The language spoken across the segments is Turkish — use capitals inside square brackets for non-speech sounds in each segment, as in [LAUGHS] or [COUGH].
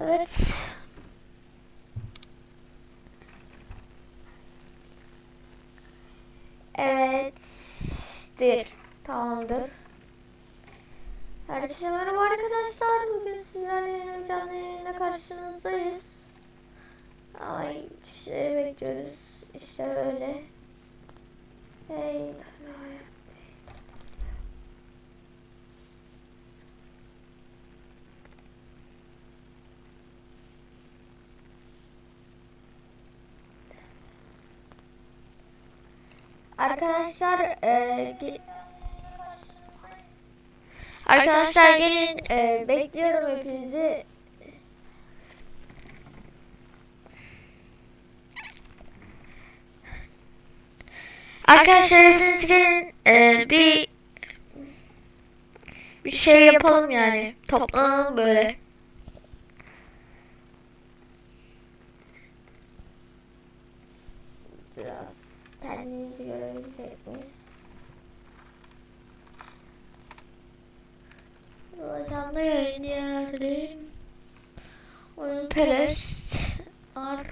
Evet. Evet'tir. Tamamdır. Herkese merhaba arkadaşlar. Bugün sizlerle bir canlı yayında karşınızdayız. Ay işleri bekliyoruz. İşte öyle. Hey. Arkadaşlar e, ge- Arkadaşlar gelin e, bekliyorum hepinizi. Arkadaşlar hepiniz gelin e, bir bir şey yapalım yani. Toplanalım böyle. Canlı yayın yerdeyim. Oyun perest. Ar.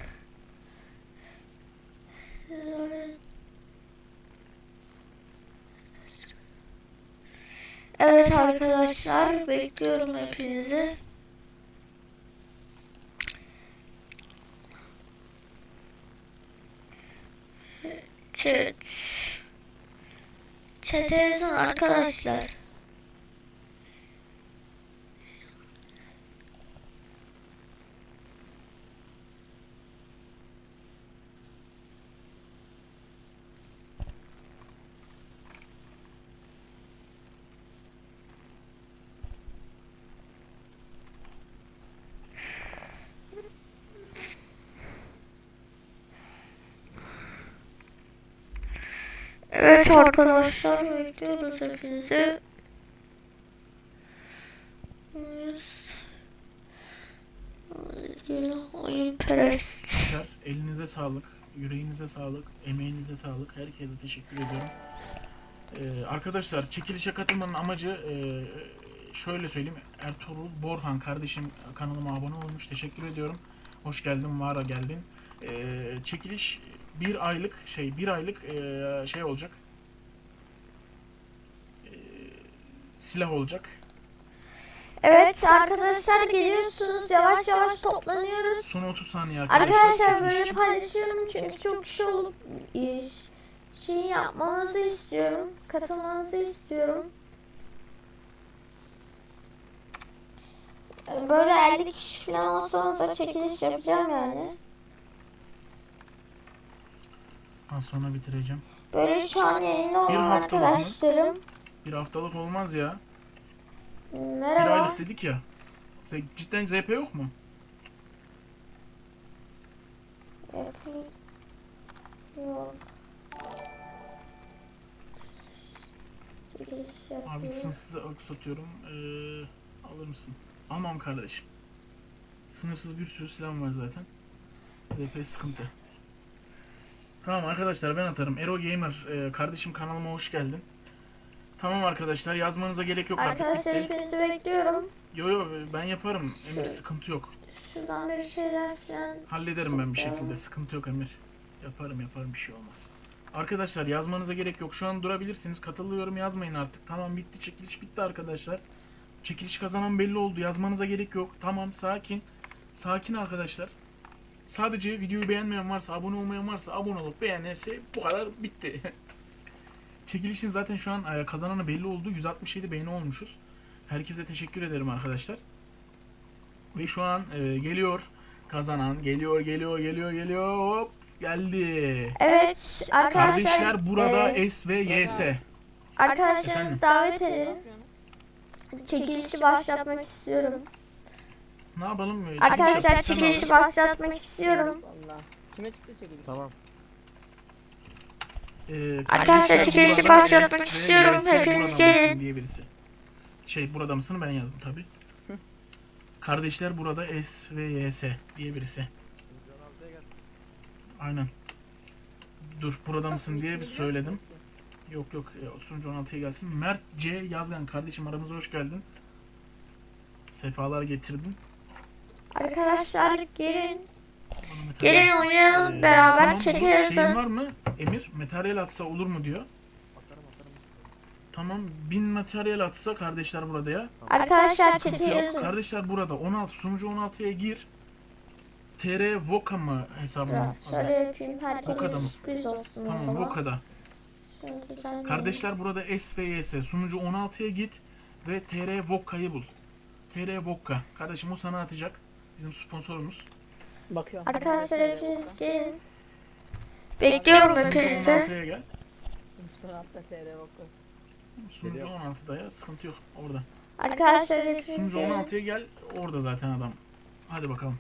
Evet arkadaşlar bekliyorum hepinizi. Chat. Yazın arkadaşlar. Evet arkadaşlar bekliyoruz hepinizi. Oyun perest. Elinize sağlık, yüreğinize sağlık, emeğinize sağlık. Herkese teşekkür ediyorum. Ee, arkadaşlar çekilişe katılmanın amacı e, şöyle söyleyeyim. Ertuğrul Borhan kardeşim kanalıma abone olmuş. Teşekkür ediyorum. Hoş geldin, vara geldin. Ee, çekiliş bir aylık şey bir aylık e, şey olacak. Ee, silah olacak. Evet arkadaşlar geliyorsunuz yavaş yavaş toplanıyoruz. Son 30 saniye arkadaşlar. Arkadaşlar böyle paylaşıyorum çünkü çok kişi olup iş şey yapmanızı istiyorum. Katılmanızı istiyorum. Böyle 50 kişi falan olsanız da çekiliş yapacağım yani. Az sonra bitireceğim. Böyle şu an yayında olan haftalık mı? arkadaşlarım. Bir haftalık olmaz ya. Bir Merhaba. aylık dedik ya. Cidden ZP yok mu? Yapayım. Yok. Abi sınırsız ak satıyorum. Ee, alır mısın? Almam kardeşim. Sınırsız bir sürü silah var zaten. ZP sıkıntı. Tamam arkadaşlar ben atarım. Ero Gamer e, kardeşim kanalıma hoş geldin. Tamam arkadaşlar yazmanıza gerek yok artık Arkadaşlar bitti. hepinizi bekliyorum. Yo yo ben yaparım. Emir sıkıntı yok. Şuradan bir şeyler falan. Hallederim ben bir şekilde. Sıkıntı yok Emir. Yaparım yaparım bir şey olmaz. Arkadaşlar yazmanıza gerek yok. Şu an durabilirsiniz. Katılıyorum yazmayın artık. Tamam bitti çekiliş bitti arkadaşlar. Çekiliş kazanan belli oldu. Yazmanıza gerek yok. Tamam sakin. Sakin arkadaşlar. Sadece videoyu beğenmeyen varsa, abone olmayan varsa abone olup beğenirse bu kadar bitti. [LAUGHS] Çekilişin zaten şu an e, kazananı belli oldu. 167 beğeni olmuşuz. Herkese teşekkür ederim arkadaşlar. Ve şu an e, geliyor kazanan. Geliyor, geliyor, geliyor, geliyor. Hop geldi. Evet arkadaşlar. Kardeşler burada e, S ve YS. Efendim? arkadaşlarınızı davet edin. Çekilişi başlatmak istiyorum. Ne yapalım? E, çekiliş Arkadaşlar çekilişi başlatmak istiyorum. Valla. Kime çıktı çekiliş? Tamam. E, Arkadaşlar çekilişi başlatmak istiyorum. Hepiniz gelin. diye birisi. Şey burada mısın ben yazdım tabi. Kardeşler burada S ve YS diye birisi. Aynen. Dur burada mısın diye bir söyledim. Yok yok e, sunucu 16'ya gelsin. Mert C Yazgan kardeşim aramıza hoş geldin. Sefalar getirdin. Arkadaşlar gelin. Gelin oynayalım Ee, beraber çekeriz. Şeyin var mı? Emir materyal atsa olur mu diyor. Atarım atarım. Tamam bin materyal atsa kardeşler burada ya. Arkadaşlar yok. çekeriz. Kardeşler burada 16 sunucu 16'ya gir. TR Voka mı hesabı mı? Biraz şöyle yapayım. Voka'da Herkese mısın? sürpriz olsun. Tamam. Voka'da. Düzenleyelim. Kardeşler burada S ve YS sunucu 16'ya git ve TR Voka'yı bul. TR Voka. Kardeşim o sana atacak. Bizim sponsorumuz. Bakıyorum. Arkadaşlar hepiniz gelin. Bekliyorum hepinizi. 16'ya gel. Sonra altta TR. Sunucu 16'da ya sıkıntı yok orada. Arkadaşlar hepiniz Sunucu gelin. 16'ya gel orada zaten adam. Hadi bakalım.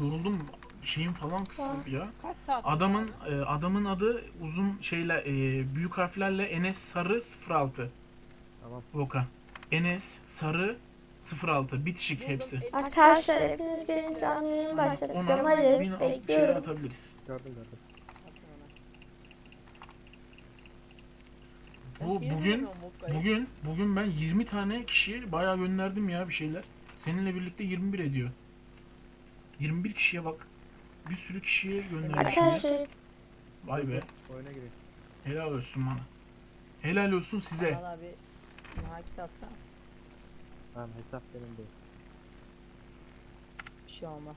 Yoruldum. Şeyim falan kısıldı ya. Kaç saat? Adamın e, adamın adı uzun şeyle e, büyük harflerle Enes Sarı 06. Tamam. Voka. Enes Sarı 06 bitişik hepsi. Arkadaşlar hepiniz gelin canlı yayın başlatacağım. Ona Hadi bin bir şey bekliyorum. atabiliriz. Gördüm gördüm. Bu bugün bugün bugün ben 20 tane kişiye bayağı gönderdim ya bir şeyler. Seninle birlikte 21 ediyor. 21 kişiye bak. Bir sürü kişiye göndermişim. Arkadaşlar Vay be. Oyuna girelim. Helal olsun bana. Helal olsun size. Valla bir nakit atsan Tamam hesap benim değil. bir şey olmaz.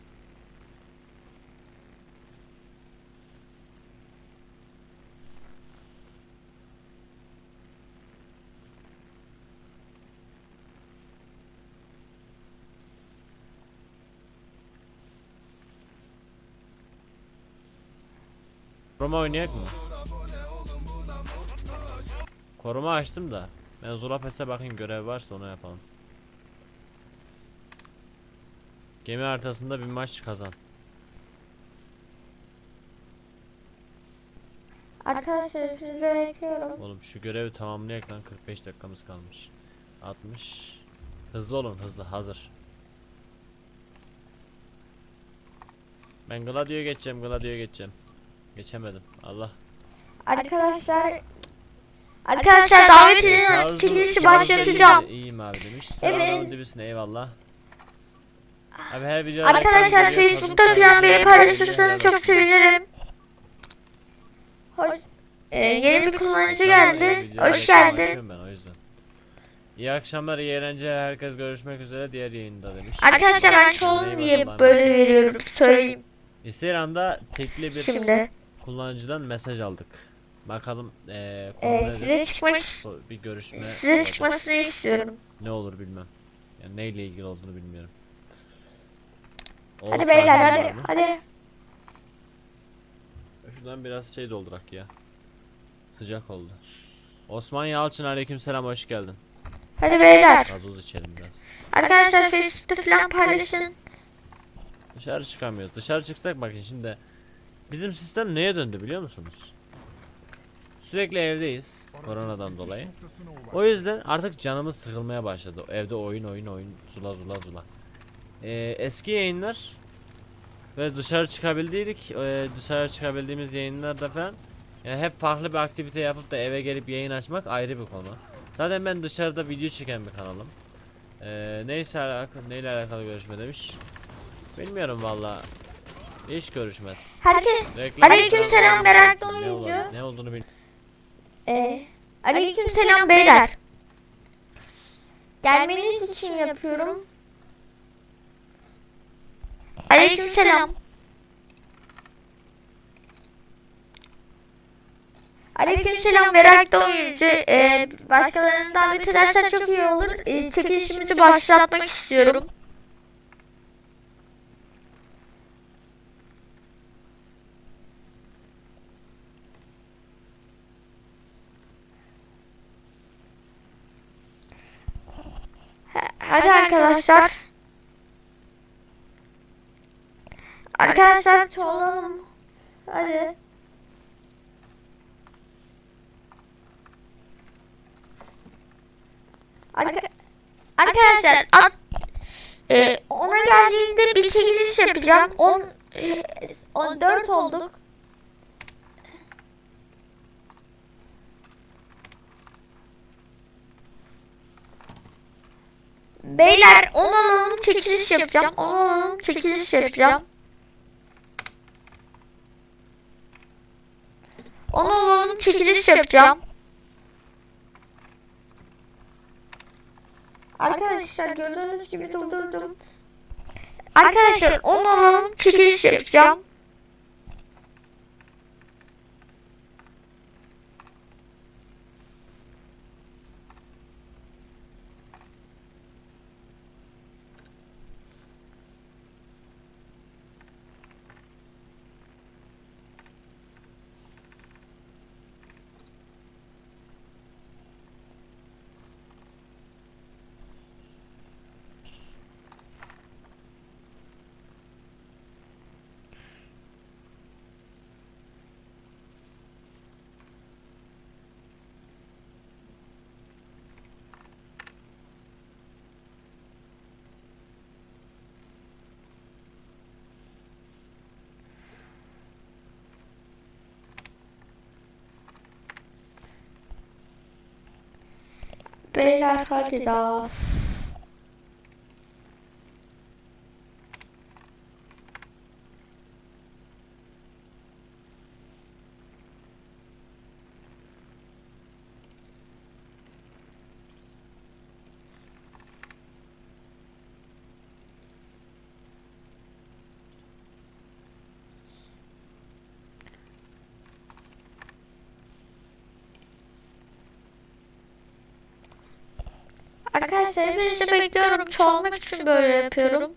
Koruma oynayak mı? Koruma açtım da. Ben Zulapes'e bakayım görev varsa onu yapalım. Gemi haritasında bir maç kazan. Arkadaşlar hepinizi bekliyorum. Oğlum şu görevi tamamlayak lan 45 dakikamız kalmış. 60. Hızlı olun hızlı hazır. Ben Gladio'ya geçeceğim Gladio'ya geçeceğim. Geçemedim Allah. Arkadaşlar Arkadaşlar davet edin çekilişi başlatacağım. iyi- İyiyim abi demiş. Evet. Eyvallah. Abi her video Arkadaşlar Facebook'ta falan beni paylaşırsanız çok sevinirim. Hoş Ee, yeni bir kullanıcı geldi. Hoş geldin. Ben o yüzden. İyi akşamlar, iyi eğlenceler. Herkes görüşmek üzere diğer yayında demiş. Arkadaşlar ben çoğunum diye böyle veriyorum söyleyeyim Instagram'da tekli bir şimdi. kullanıcıdan mesaj aldık. Bakalım Ee, nedir? size çıkmak Bu Bir görüşme. size çıkmasını istiyorum. Ne olur bilmem. Yani neyle ilgili olduğunu bilmiyorum. Hadi Oğuz beyler Tarhan hadi mı? hadi. Şuradan biraz şey doldurak ya. Sıcak oldu. Osman Yalçın aleykümselam hoş geldin. Hadi beyler. Gazoz içelim biraz. Arkadaşlar Facebook'ta falan paylaşın. Dışarı çıkamıyoruz. Dışarı çıksak bakın şimdi. Bizim sistem neye döndü biliyor musunuz? Sürekli evdeyiz koronadan dolayı. O yüzden artık canımız sıkılmaya başladı. Evde oyun oyun oyun zula zula zula. Ee, eski yayınlar ve dışarı çıkabildiydik. Ee, dışarı çıkabildiğimiz yayınlarda falan yani hep farklı bir aktivite yapıp da eve gelip yayın açmak ayrı bir konu. Zaten ben dışarıda video çeken bir kanalım. Ee, neyse alakalı, neyle alakalı görüşme demiş. Bilmiyorum valla. Hiç görüşmez. Herkes Reklam Aleykümselam meraklı ne, oyuncu. ne olduğunu bil. Ee, aleykümselam beyler. Gelmeniz için yapıyorum. Aleykümselam. Aleykümselam meraklı oyuncu. Ee, başkalarını davet edersen çok iyi olur. Ee, çekilişimizi başlatmak istiyorum. Ha- Hadi arkadaşlar. Arkadaşlar çoğalalım. Hadi. Arka arkadaşlar at e, ona geldiğinde bir çekiliş yapacağım. 10 e, 14 olduk. Beyler 10 alalım çekiliş yapacağım. 10 alalım çekiliş yapacağım. 10 alalım çekiliş yapacağım. Arkadaşlar gördüğünüz gibi durdurdum. Arkadaşlar 10 alalım çekiliş yapacağım. Beyler hadi daha. Arkadaşlar hepinizi bekliyorum. Çoğalmak için böyle yapıyorum.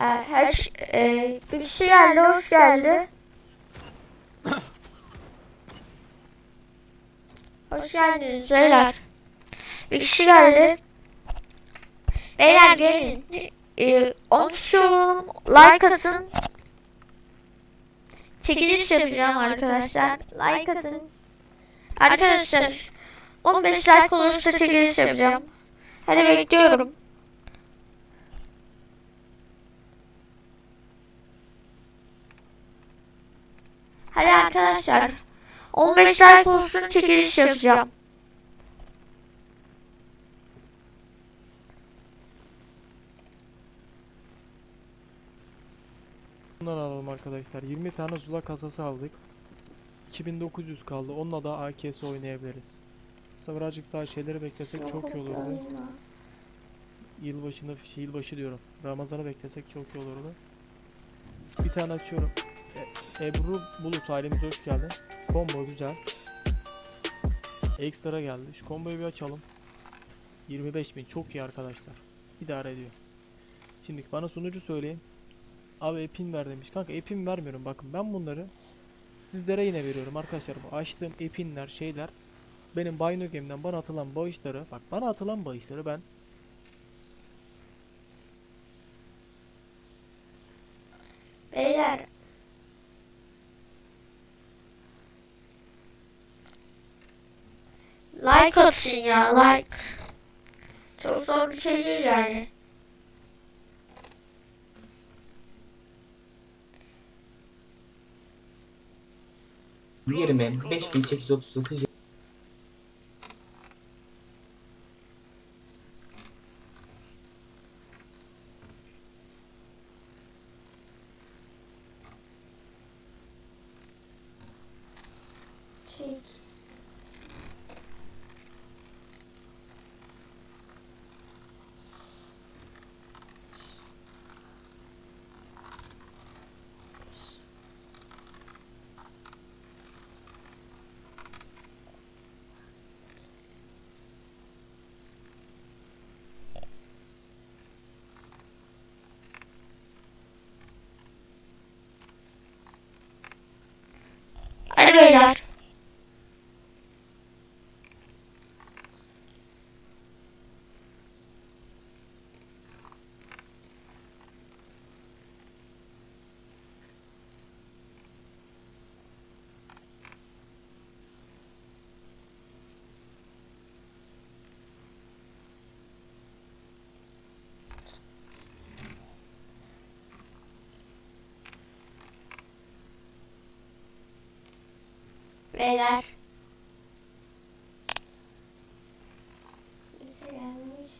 Ee, her şey, e, bir kişi geldi, hoş geldi. Hoş geldiniz beyler. Bir kişi geldi. Beyler gelin. Ee, 10 kişi olalım, like atın. Çekiliş yapacağım arkadaşlar. Like atın. Arkadaşlar 15 like olursa çekiliş yapacağım. Hadi bekliyorum. Hadi arkadaşlar 15 like olsun çekiliş yapacağım. Bundan alalım arkadaşlar. 20 tane zula kasası aldık. 2900 kaldı. Onunla da AKS oynayabiliriz. Aslında birazcık daha şeyleri beklesek çok iyi olurdu. Yılbaşında, şey, yılbaşı diyorum. Ramazan'ı beklesek çok iyi olurdu. Bir tane açıyorum. E, Ebru Bulut ailemize hoş geldin. Combo güzel. Ekstra geldi. Şu komboyu bir açalım. 25.000 çok iyi arkadaşlar. İdare ediyor. Şimdi bana sunucu söyleyin. Abi epin ver demiş. Kanka epin vermiyorum bakın ben bunları sizlere yine veriyorum arkadaşlar. Bu açtığım epinler şeyler benim Bino Game'den bana atılan bağışları bak bana atılan bağışları ben Beyler. Like atsın ya like. Çok zor bir şey değil yani. Bu yerime 5839 Hadi beyler. Beyler. Kimse gelmemiş.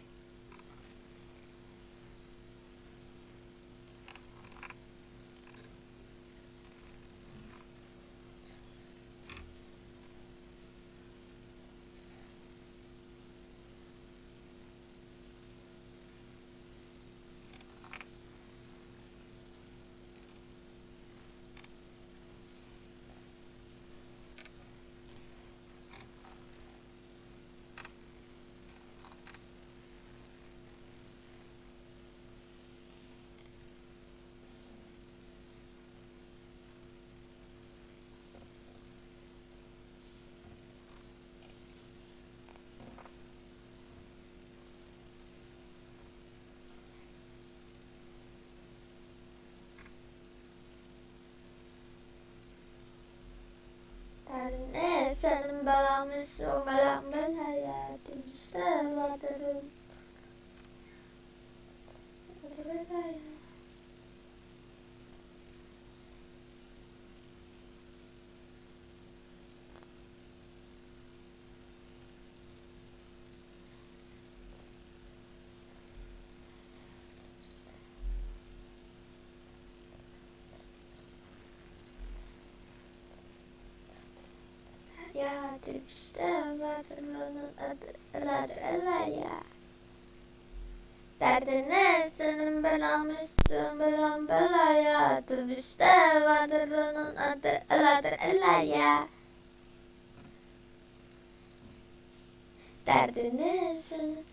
Ne senin belamız o belam ben hayatımızda vardır. Vardır ya. İşte vardır onun adı Eladır Ela ya. Derdine senin belam üstün belam bela ya. işte vardır onun adı Eladır Ela ya. Derdine senin...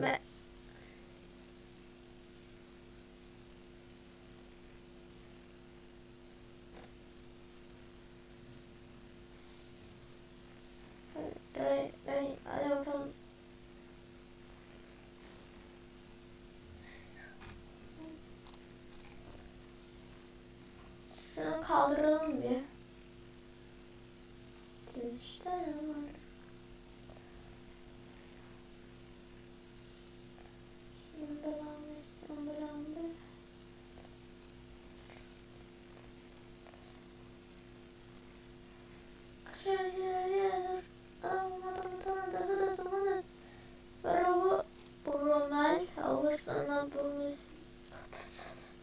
Me- Ray, Ray, hadi bakalım. Şunu kaldıralım bir. İşte var. Şimdi belamı, şimdi belamı. Kışırcıları Merhaba Bromel hava sana bu müzik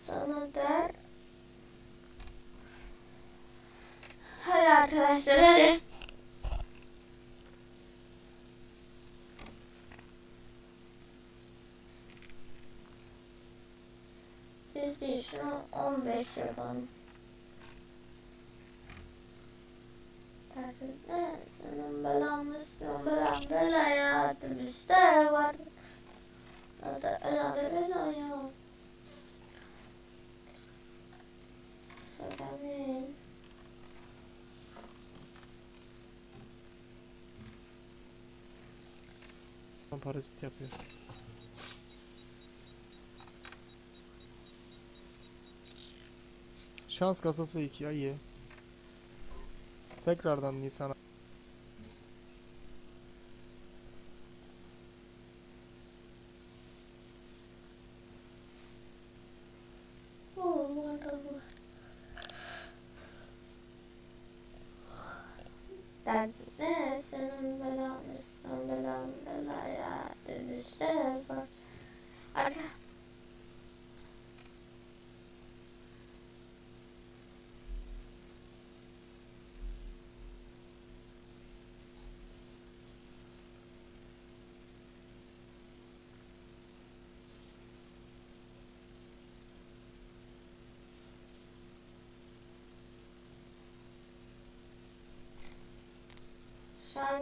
sana der Hadi arkadaşlar hadi Biz değil şunu 15 yapalım Derdine senin belan mısın belan bela ya işte var. Adı eladır ela ya. Sözlemin. Parazit yapıyor. Şans kasası 2 iyi. Tekrardan Nisan'a. Oh, adamı. Derdine senin belan mısın belan bela ya işte var. Arka.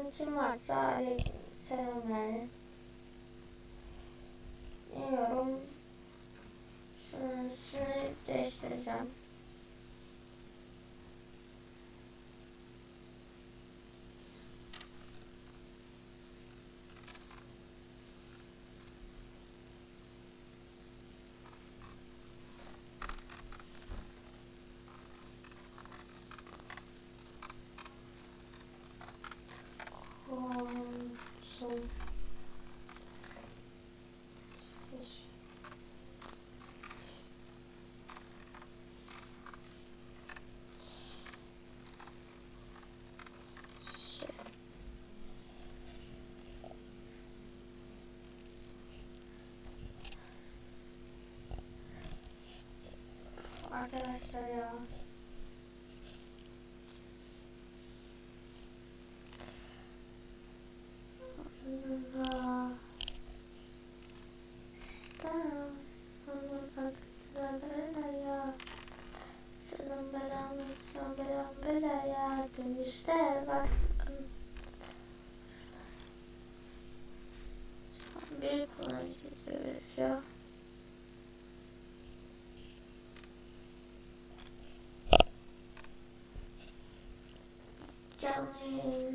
An kim varsa aleyküm selam. Bilmiyorum. Şunu değiştireceğim. Arkadaşlar ya. Allah. Darling.